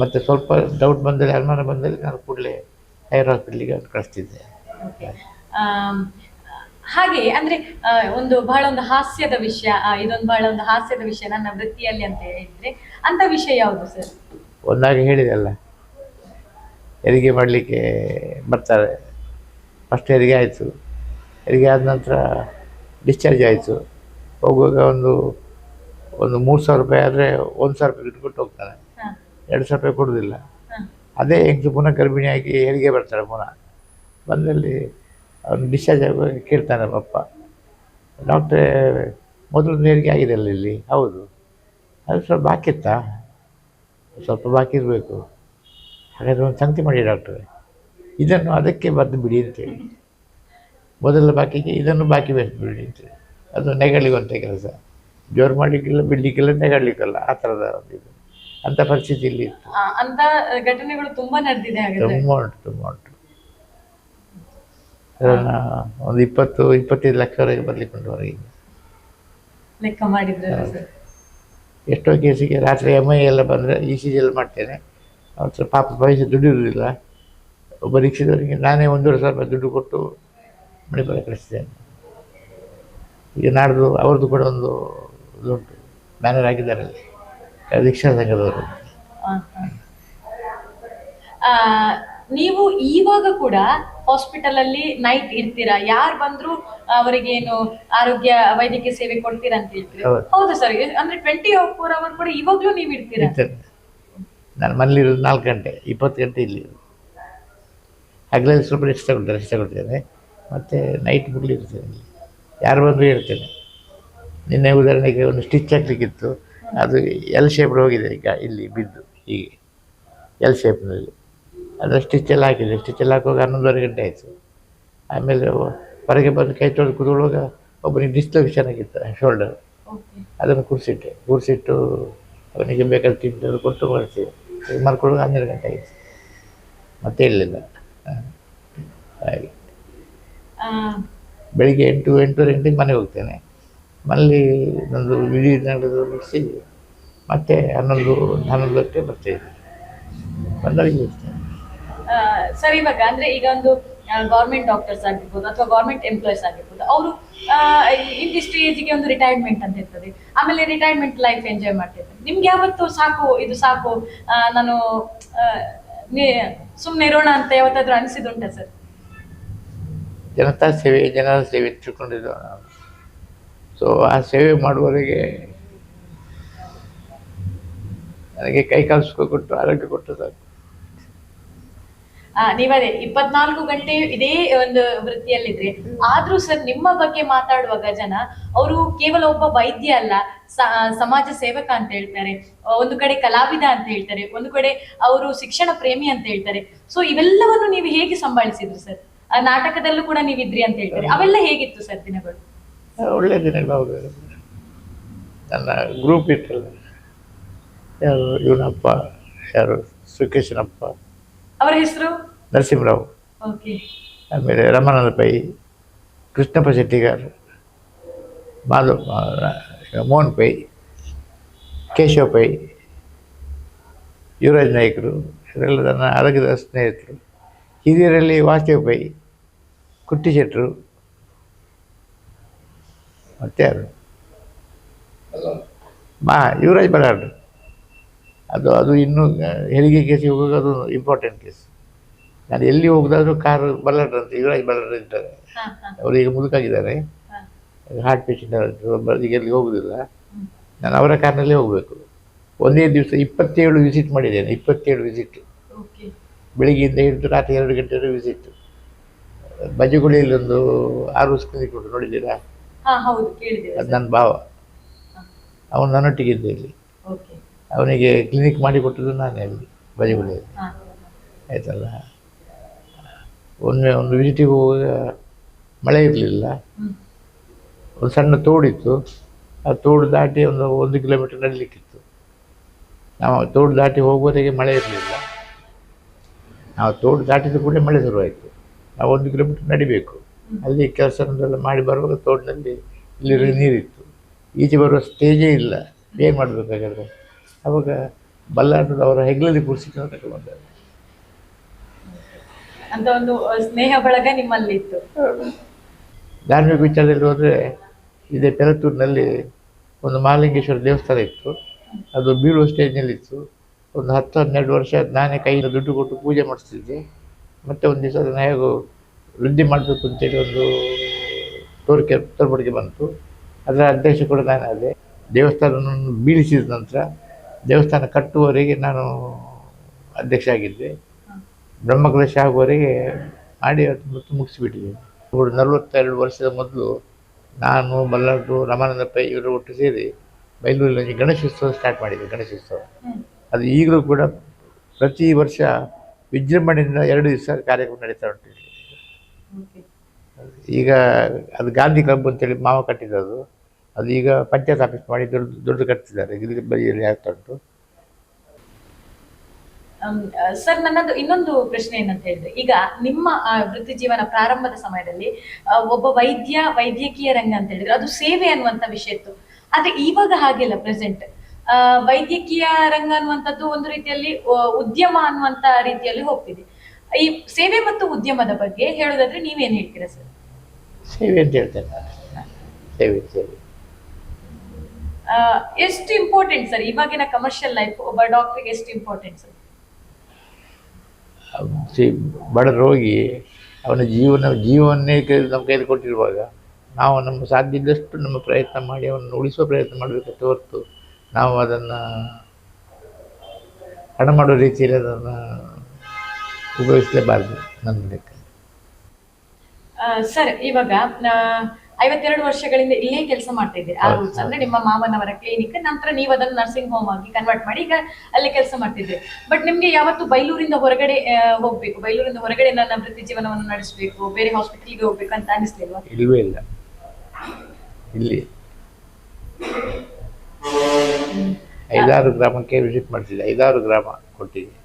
ಮತ್ತೆ ಸ್ವಲ್ಪ ಡೌಟ್ ಬಂದಲ್ಲಿ ಅನುಮಾನ ಬಂದಲ್ಲಿ ನಾನು ಕೂಡಲೇ ಹೈರ್ ಹಾಸ್ಪಿಟ್ಲಿಗೆ ಕಳಿಸ್ತಿದ್ದೆ. Okay. ಹಾಗೆ ಅಂದ್ರೆ ಒಂದು ಬಹಳ ಒಂದು ಹಾಸ್ಯದ ವಿಷಯ ಇದೊಂದು ಬಹಳ ಒಂದು ಹಾಸ್ಯದ ವಿಷಯ ನನ್ನ ವೃತ್ತಿಯಲ್ಲಿ ಅಂತ ಹೇಳಿದ್ರೆ ಅಂತ ವಿಷಯ ಯಾವುದು ಸರ್ ಒಂದಾಗಿ ಹೇಳಿದೆ ಅಲ್ಲ. ಹೆರಿಗೆ ಮಾಡಲಿಕ್ಕೆ ಬರ್ತಾರೆ. ಫಸ್ಟ್ ಹೆರಿಗೆ ಆಯಿತು. ಹೆರಿಗೆ ಆದ ನಂತರ ಡಿಸ್ಚಾರ್ಜ್ ಆಯಿತು. ಹೋಗುವಾಗ ಒಂದು ಒಂದು ಮೂರು ಸಾವಿರ ರೂಪಾಯಿ ಆದರೆ ಒಂದು ಸಾವಿರ ರೂಪಾಯಿ ಇಟ್ಬಿಟ್ಟು ಹೋಗ್ತಾನೆ. ಎರಡು ಸಾವಿರ ರೂಪಾಯಿ ಕೊಡೋದಿಲ್ಲ. ಅದೇ ಹೆಂಗೆ ಪುನಃ ಗರ್ಭಿಣಿಯಾಗಿ ಹೆರಿಗೆ ಬರ್ತಾರೆ ಪುನಃ. ಬಂದಲ್ಲಿ ಅವ್ನು ಡಿಸ್ಚಾರ್ಜ್ ಆಗಿ ಕೇಳ್ತಾನೆ ಪಪ್ಪ. ಡಾಕ್ಟ್ರೇ ಮೊದಲೊಂದು ಹೆರಿಗೆ ಆಗಿದೆ ಅಲ್ಲ ಇಲ್ಲಿ? ಹೌದು. ಅದು ಸ್ವಲ್ಪ ಬಾಕಿ ಇತ್ತಾ? ಸ್ವಲ್ಪ ಬಾಕಿ ಇರಬೇಕು. ಹಾಗಾದರೆ ಒಂದು ಸಂಗತಿ ಮಾಡಿ ಡಾಕ್ಟ್ರೆ ಇದನ್ನು ಅದಕ್ಕೆ ಬರೆದು ಬಿಡಿ ಅಂತೇಳಿ ಮೊದಲ ಬಾಕಿಗೆ ಇದನ್ನು ಬಾಕಿ ಬರೆದು ಬಿಡಿ ಅಂತೇಳಿ ಅದು ನೆಗಳಿಗುವಂಥ ಕೆಲಸ. ಜೋರು ಮಾಡಲಿಕ್ಕಿಲ್ಲ ಬಿಡಲಿಕ್ಕಿಲ್ಲ ನೆಗಳಿಕ್ಕಲ್ಲ ಆ ಥರದ ಒಂದು ಇದು. ಅಂಥ ಪರಿಸ್ಥಿತಿ ಇಲ್ಲಿ ಅಂತ ಘಟನೆಗಳು ತುಂಬಾ ನಡೆದಿದೆ ತುಂಬ ಉಂಟು ತುಂಬ ಉಂಟು. ಒಂದು ಇಪ್ಪತ್ತು ಇಪ್ಪತ್ತೈದು ಲಕ್ಷವರೆಗೆ ಬರ್ಲಿಕ್ಕುಂಟು ಹೊರಗೆ ಲೆಕ್ಕ ಮಾಡಿದ್ರೆ ಎಷ್ಟೋ ಕೇಸಿಗೆ ರಾತ್ರಿ ಎಂ ಐ ಎಲ್ಲ ಬಂದರೆ ಇ ಸಿ ಜಿ ಎಲ್ಲ ಮಾಡ್ತೇನೆ. ಅವ್ರ ಪಾಪ ಪೈಸೆ ದುಡ್ಡು ಇರೋದಿಲ್ಲ ಒಬ್ಬ ರಿಕ್ಷದವರಿಗೆ ನಾನೇ ಒಂದೂವರೆ ಸಾವಿರ ರೂಪಾಯಿ ದುಡ್ಡು ಕೊಟ್ಟು ಮಣಿಪಾಲ ಕಳಿಸ್ತೇನೆ. ಈಗ ನಾಡ್ದು ಅವ್ರದ್ದು ಕೂಡ ಒಂದು ಇದುಂಟು. ಮ್ಯಾನರ್ ಆಗಿದ್ದಾರೆ ಅಲ್ಲಿ. ರಿಕ್ಷಾ ಸಂಘದವರು ನೀವು ಇವಾಗ ಕೂಡ ಹಾಸ್ಪಿಟಲ್ ಅಲ್ಲಿ ನೈಟ್ ಇರ್ತೀರಾ? ಯಾರು ಬಂದ್ರು ಅವರಿಗೆ ಏನು ಆರೋಗ್ಯ ವೈದ್ಯಕೀಯ ಸೇವೆ ಕೊಡ್ತೀರಾ ಅಂತ ಹೇಳ್ತೀರಿ? ಹೌದು. ಸರ್. ಅಂದ್ರೆ ಟ್ವೆಂಟಿ ಫೋರ್ ಅವರ್ ಕೂಡ ಇವಾಗ್ಲೂ ನೀವು ಇರ್ತೀರಾ? ನಾನು ಮನೇಲಿರೋದು ನಾಲ್ಕು ಗಂಟೆ ಇಪ್ಪತ್ತು ಗಂಟೆ ಇಲ್ಲಿ ಹಗಲಲ್ಲಿ ಸ್ವಲ್ಪ ರೆಸ್ಟ್ ತಗೊಳ್ತೇನೆ ರೆಸ್ಟ್ ತಗೊಳ್ತೇನೆ ಮತ್ತು ನೈಟ್ ಮುಗ್ಲಿ ಇರ್ತೇನೆ ಇಲ್ಲಿ ಯಾರು ಬಂದರೂ ಹೇಳ್ತೇನೆ. ನಿನ್ನೆ ಉದಾಹರಣೆಗೆ ಒಂದು ಸ್ಟಿಚ್ ಹಾಕ್ಲಿಕ್ಕಿತ್ತು. ಅದು ಎಲ್ ಶೇಪ್ ಹೋಗಿದೆ ಈಗ ಇಲ್ಲಿ ಬಿದ್ದು ಹೀಗೆ. ಎಲ್ ಶೇಪ್ನಲ್ಲಿ ಅದು ಸ್ಟಿಚ್ ಎಲ್ಲ ಹಾಕಿದೆ. ಸ್ಟಿಚೆಲ್ಲ ಹಾಕುವಾಗ ಹನ್ನೊಂದುವರೆ ಗಂಟೆ ಆಯಿತು. ಆಮೇಲೆ ಹೊರಗೆ ಬಂದು ಕೈ ತೊಳೆದು ಕೂತ್ಕೊಳ್ಳುವಾಗ ಒಬ್ಬನಿಗೆ ಡಿಸ್ಲೊಕೇಶನ್ ಆಗಿತ್ತು ಶೋಲ್ಡರ್. ಅದನ್ನು ಕೂರಿಸಿಟ್ಟೆ. ಕೂರಿಸಿಟ್ಟು ಅವನಿಗೆ ಬೇಕಾದ ತಿಂಡಿ ಕೊಟ್ಟು ಮಾಡಿಸಿ. ಮಲ್ಕೊಳ್ಳುವಾಗ ಹನ್ನೆರಡು ಗಂಟೆ ಆಯಿತು. ಮತ್ತೆ ಇರಲಿಲ್ಲ. ಹಾಗೆ. ಬೆಳಿಗ್ಗೆ ಎಂಟು ಎಂಟೂವರೆ ಗಂಟೆಗೆ ಮನೆಗೆ ಹೋಗ್ತೇನೆ. ಮನೇಲಿ ನಂದು ನಡೆದು ಮುಗಿಸಿ ಮತ್ತೆ ಹನ್ನೊಂದು ಹನ್ನೊಂದು ಗಂಟೆ ಬರ್ತೀನಿ ಬಂದಲ್ಲಿ ಇರ್ತೇನೆ ಆ, ಸರ್ ಇವಾಗ ಅಂದ್ರೆ ಈಗ ಒಂದು ಗೌರ್ಮೆಂಟ್ ಡಾಕ್ಟರ್ಸ್ ಆಗಿರ್ಬೋದು ಅಥವಾ ಗೌರ್ಮೆಂಟ್ ಎಂಪ್ಲಾಯೀಸ್ ಆಗಿರ್ಬೋದು ಅವರು ಇಂತಿಷ್ಟು ಏಜಿಗೆ ಒಂದು ರಿಟೈರ್ಮೆಂಟ್ ಅಂತ ಇರ್ತದೆ. ಆಮೇಲೆ ರಿಟೈರ್ಮೆಂಟ್ ಲೈಫ್ ಎಂಜಾಯ್ ಮಾಡ್ತಿರ್ತಾರೆ ನಿಮ್ಗೆ ಯಾವತ್ತು ಸಾಕು ಇದು ಸಾಕು ನಾನು ಸುಮ್ಮನೆ ಇರೋಣ ಅಂತ ಯಾವತ್ತಾದ್ರೂ ಅನಿಸಿದುಂಟಾ ಸರ್? ಜನತಾ ಸೇವೆ ಜನರ ಸೇವೆ ತಿಳ್ಕೊಂಡಿದ್ದು ಸೊ ಆ ಸೇವೆ ಮಾಡುವವರಿಗೆ ನನಗೆ ಕೈ ಸುಖ ಕೊಟ್ಟು ಆರೋಗ್ಯ ಕೊಟ್ಟು ಸಾಕು. ನೀವದೇ ಇಪ್ಪತ್ನಾಲ್ಕು ಗಂಟೆ ಇದೇ ಒಂದು ವೃತ್ತಿಯಲ್ಲಿದ್ರೆ, ಆದ್ರೂ ಸರ್ ನಿಮ್ಮ ಬಗ್ಗೆ ಮಾತಾಡುವಾಗ ಜನ, ಅವರು ಕೇವಲ ಒಬ್ಬ ವೈದ್ಯ ಅಲ್ಲ ಸಮಾಜ ಸೇವಕ ಅಂತ ಹೇಳ್ತಾರೆ ಒಂದು ಕಡೆ ಕಲಾವಿದ ಅಂತ ಹೇಳ್ತಾರೆ, ಒಂದು ಕಡೆ ಅವರು ಶಿಕ್ಷಣ ಪ್ರೇಮಿ ಅಂತ ಹೇಳ್ತಾರೆ. ಸೊ ಇವೆಲ್ಲವನ್ನು ನೀವು ಹೇಗೆ ಸಂಭಾಳಿಸಿದ್ರು ಸರ್? ನಾಟಕದಲ್ಲೂ ಕೂಡ ನೀವಿದ್ರಿ ಅಂತ ಹೇಳ್ತಾರೆ. ಅವೆಲ್ಲ ಹೇಗಿತ್ತು ಸರ್ ದಿನಗಳು? ಒಳ್ಳೆಯ ದಿನಗಳು ಅವರು ನನ್ನ ಗ್ರೂಪ್ ಇತ್ತಲ್ಲ. ಯಾರು ಇವನಪ್ಪ ಯಾರು ಸುಕೇಶನಪ್ಪ ಅವರ ಹೆಸರು? ನರಸಿಂಹರಾವ್. ಆಮೇಲೆ ರಮಾನಂದ ಪೈ ಕೃಷ್ಣಪ್ಪ ಶೆಟ್ಟಿಗಾರ್ ಮಾಧವ್ ಮೋಹನ್ ಪೈ ಕೇಶವ ಪೈ ಯುವರಾಜ್ ನಾಯಕರು ಇವರೆಲ್ಲ ನನ್ನ ಆರೋಗ್ಯದ ಸ್ನೇಹಿತರು. ಹಿರಿಯರಲ್ಲಿ ವಾಸುದೇವ್ ಪೈ ಕುಟ್ಟಿ ಶೆಟ್ಟರು ಮತ್ತೆ ಯಾರು ಮಾ ಯುವರಾಜ್ ಬರಾಡ್ ಅದು ಅದು ಇನ್ನೂ ಹೆರಿಗೆ ಕೇಸಿಗೆ ಹೋಗುವಾಗ ಅದು ಇಂಪಾರ್ಟೆಂಟ್ ಕೇಸ್ ನಾನು ಎಲ್ಲಿ ಹೋಗುದಾದ್ರೂ ಕಾರ್ ಬಲ್ಲಾಡ್ರ ಅಂತ ಯುವರಾಜ್ ಬಲ್ಲಾಡ್ರ ಇದ್ದಾರೆ ಹಾ ಹಾ. ಅವರು ಈಗ ಮುದುಕಾಗಿದ್ದಾರೆ. ಹಾ. ಹಾರ್ಟ್ ಪೇಷಂಟ್ ಈಗ ಎಲ್ಲಿ ಹೋಗುದಿಲ್ಲ. ನಾನು ಅವರ ಕಾರ್ನಲ್ಲೇ ಹೋಗಬೇಕು. ಒಂದೇ ದಿವಸ ಇಪ್ಪತ್ತೇಳು ವಿಸಿಟ್ ಮಾಡಿದ್ದೇನೆ ಇಪ್ಪತ್ತೇಳು ವಿಸಿಟ್ ಓಕೆ. ಬೆಳಿಗ್ಗೆಯಿಂದ ಹಿಡಿದು ರಾತ್ರಿ ಎರಡು ಗಂಟೆವರೆಗೆ ವಿಸಿಟ್ ಬಜಗುಳಿಯಲ್ಲಿ ಒಂದು ಆರು ಕ್ಲಿನಿಕ್ ಉಂಟು ನೋಡಿದ್ದೀರಾ? ಅದು ನನ್ನ ಭಾವ. ಅವನು ನನ್ನೊಟ್ಟಿಗಿದ್ದ ಇಲ್ಲಿ. ಅವನಿಗೆ ಕ್ಲಿನಿಕ್ ಮಾಡಿಕೊಟ್ಟದ್ದು ನಾನೇ ಅಲ್ಲಿ ಬಜಗುಳಿಯಲ್ಲಿ ಆಯ್ತಲ್ಲ? ಒಮ್ಮೆ ಒಂದು ವಿಸಿಟಿಗೆ ಹೋಗುವಾಗ ಮಳೆ ಇರಲಿಲ್ಲ. ಒಂದು ಸಣ್ಣ ತೋಡಿತ್ತು. ಆ ತೋಡು ದಾಟಿ ಒಂದು ಒಂದು ಕಿಲೋಮೀಟರ್ ನಡೀಲಿಕ್ಕಿತ್ತು. ನಾವು ತೋಡು ದಾಟಿ ಹೋಗುವವರೆಗೆ ಮಳೆ ಇರಲಿಲ್ಲ. ನಾವು ತೋಡು ದಾಟಿದ ಕೂಡ ಮಳೆ ಶುರುವಾಯಿತು. ನಾವು ಒಂದು ಕಿಲೋಮೀಟರ್ ನಡಿಬೇಕು. ಅಲ್ಲಿ ಕೆಲಸನೆಲ್ಲ ಮಾಡಿ ಬರುವಾಗ ತೋಟದಲ್ಲಿ ಇಲ್ಲಿ ನೀರಿತ್ತು. ಈಚೆ ಬರುವ ಸ್ಟೇಜೇ ಇಲ್ಲ. ಏನು ಮಾಡಬೇಕಾಗಾದ್ರೆ ಅವಾಗ ಬಲ್ಲಾಟದ ಅವರ ಹೆಗ್ಲಲ್ಲಿ ಕೂರಿಸಿಕೊಂಡು ತಗೊಂಡ್ಬಂದರು ಅಂತ ಒಂದು ಸ್ನೇಹ ಬಳಗ ನಿಮ್ಮಲ್ಲಿ ಇತ್ತು ಧಾರ್ಮಿಕ ವಿಚಾರದಲ್ಲಿ ಹೋದರೆ ಇದೇ ಪೆರತೂರಿನಲ್ಲಿ ಒಂದು ಮಹಾಲಿಂಗೇಶ್ವರ ದೇವಸ್ಥಾನ ಇತ್ತು. ಅದು ಬೀಳುವ ಸ್ಟೇಜ್ನಲ್ಲಿತ್ತು. ಒಂದು ಹತ್ತು ಹನ್ನೆರಡು ವರ್ಷ ನಾನೇ ಕೈಯಿಂದ ದುಡ್ಡು ಕೊಟ್ಟು ಪೂಜೆ ಮಾಡಿಸ್ತಿದ್ದೆ. ಮತ್ತು ಒಂದು ದಿವಸ ಅದನ್ನು ಹೇಗೋ ವೃದ್ಧಿ ಮಾಡಬೇಕು ಅಂತೇಳಿ ಒಂದು ತೋರಿಕೆ, ತೋರ್ಪಡಿಕೆ ಬಂತು. ಅದರ ಅಧ್ಯಕ್ಷ ಕೂಡ ನಾನು ಅದೇ ದೇವಸ್ಥಾನವನ್ನು ಬೀಳಿಸಿದ ನಂತರ ದೇವಸ್ಥಾನ ಕಟ್ಟುವವರೆಗೆ ನಾನು ಅಧ್ಯಕ್ಷ ಆಗಿದ್ದೆ ಬ್ರಹ್ಮಕಲಶ ಆಗುವವರೆಗೆ ಮಾಡಿ ಮತ್ತು ಮುಗಿಸಿಬಿಟ್ಟಿದ್ದೀನಿ. ಇವರು ನಲವತ್ತೆರಡು ವರ್ಷದ ಮೊದಲು ನಾನು ಮಲ್ಲಾಡು ರಾಮಾನಂದ ಪೈ ಇವರು ಒಟ್ಟು ಸೇರಿ ಬೈಲೂರಿನಲ್ಲಿ ಗಣೇಶೋತ್ಸವ ಸ್ಟಾರ್ಟ್ ಮಾಡಿದ್ದೆ, ಗಣೇಶೋತ್ಸವ. ಅದು ಈಗಲೂ ಕೂಡ ಪ್ರತಿ ವರ್ಷ ವಿಜೃಂಭಣೆಯಿಂದ ಎರಡು ದಿವಸ ಕಾರ್ಯಕ್ರಮ ನಡೀತಾ ಉಂಟು ಈಗ ಅದು ಗಾಂಧಿ ಕ್ಲಬ್ ಅಂತೇಳಿ ಮಾವ ಕಟ್ಟಿದ್ದು ಅದು ಈಗ ಪಂಚಾಯತ್ ಆಫೀಸ್ ಮಾಡಿ ದೊಡ್ಡ ದೊಡ್ಡ ಕಟ್ತಿದ್ದಾರೆ ಇಲ್ಲಿ ಬದಿಯಲ್ಲಿ ಆಗ್ತಾ ಉಂಟು? ಸರ್ ನನ್ನದು ಇನ್ನೊಂದು ಪ್ರಶ್ನೆ ಏನಂತ ಹೇಳಿದ್ರೆ ಈಗ ನಿಮ್ಮ ವೃತ್ತಿ ಜೀವನ ಪ್ರಾರಂಭದ ಸಮಯದಲ್ಲಿ ಒಬ್ಬ ವೈದ್ಯ ವೈದ್ಯಕೀಯ ರಂಗ ಅಂತ ಹೇಳಿದ್ರೆ ಅದು ಸೇವೆ ಅನ್ನುವಂತ ವಿಷಯ ಇತ್ತು. ಆದ್ರೆ ಇವಾಗ ಹಾಗಿಲ್ಲ ಪ್ರೆಸೆಂಟ್. ವೈದ್ಯಕೀಯ ರಂಗ ಅನ್ನುವಂಥದ್ದು ಒಂದು ರೀತಿಯಲ್ಲಿ ಉದ್ಯಮ ಅನ್ನುವಂತ ರೀತಿಯಲ್ಲಿ ಹೋಗ್ತಿದೆ. ಈ ಸೇವೆ ಮತ್ತು ಉದ್ಯಮದ ಬಗ್ಗೆ ಹೇಳೋದಾದ್ರೆ ನೀವೇನು ಹೇಳ್ತೀರಾ ಸರ್? ಸೇವೆ ಅಂತ ಹೇಳ್ತೇನೆ. ಸೇವೆ ಸೇವೆ. ಎಷ್ಟು ಇಂಪಾರ್ಟೆಂಟ್ ಸರ್? ಇವಾಗಿನ ಕಮರ್ಷಿಯಲ್ ಲೈಫ್ ಒಬ್ಬ ಡಾಕ್ಟರ್ಗೆ ಎಷ್ಟು ಇಂಪಾರ್ಟೆಂಟ್ ಸರ್? ಸಿ- ಬಡ ರೋಗಿ ಅವನ ಜೀವನ ಜೀವವನ್ನೇ ಕೈ- ನಮ್ಮ ಕೈಯಲ್ಲಿ ಕೊಟ್ಟಿರುವಾಗ ನಾವು ನಮ್ಮ ಸಾಧ್ಯ ಇದ್ದಷ್ಟು ನಮ್ಮ ಪ್ರಯತ್ನ ಮಾಡಿ ಅವನನ್ನು ಉಳಿಸುವ ಪ್ರಯತ್ನ ಮಾಡಬೇಕಂತ ಹೊರತು ನಾವು ಅದನ್ನು ಹಣ ಮಾಡೋ ರೀತಿಯಲ್ಲಿ ಅದನ್ನು ಉಪಯೋಗಿಸಲೇಬಾರದು ನನ್ನ ಲೆಕ್ಕ. ಸರ್ ಇವಾಗ ಐವತ್ತೆರಡು ವರ್ಷಗಳಿಂದ ಇಲ್ಲೇ ಕೆಲಸ ಮಾಡ್ತಾ ಇದ್ದೀರಿ ಆ ರೂಟ್ಸ್ ಅಂದ್ರೆ ನಿಮ್ಮ ಮಾವನವರ ಕ್ಲಿನಿಕ್ ನಂತರ ನೀವು ಅದನ್ನ ನರ್ಸಿಂಗ್ ಹೋಮ್ ಆಗಿ ಕನ್ವರ್ಟ್ ಮಾಡಿ ಈಗ ಅಲ್ಲಿ ಕೆಲಸ ಮಾಡ್ತಿದ್ರಿ ಬಟ್ ನಿಮ್ಗೆ ಯಾವತ್ತು ಬೈಲೂರಿಂದ ಹೊರಗಡೆ ಹೋಗ್ಬೇಕು ಬೈಲೂರಿಂದ ಹೊರಗಡೆ ನನ್ನ ವೃತ್ತಿ ಜೀವನವನ್ನು ನಡೆಸಬೇಕು ಬೇರೆ ಹಾಸ್ಪಿಟಲ್ಗೆ ಹೋಗ್ಬೇಕು ಅಂತ ಅನಿಸ್ಲಿಲ್ವಾ? ಇಲ್ವೇ ಇಲ್ಲ. ಇಲ್ಲಿ. ಐದಾರು ಗ್ರಾಮಕ್ಕೆ ವಿಸಿಟ್ ಮಾಡ್ತಿದ್ದೆ. ಐದಾರು ಗ್ರಾಮ ಕೊಟ್ಟಿದ್ದೆ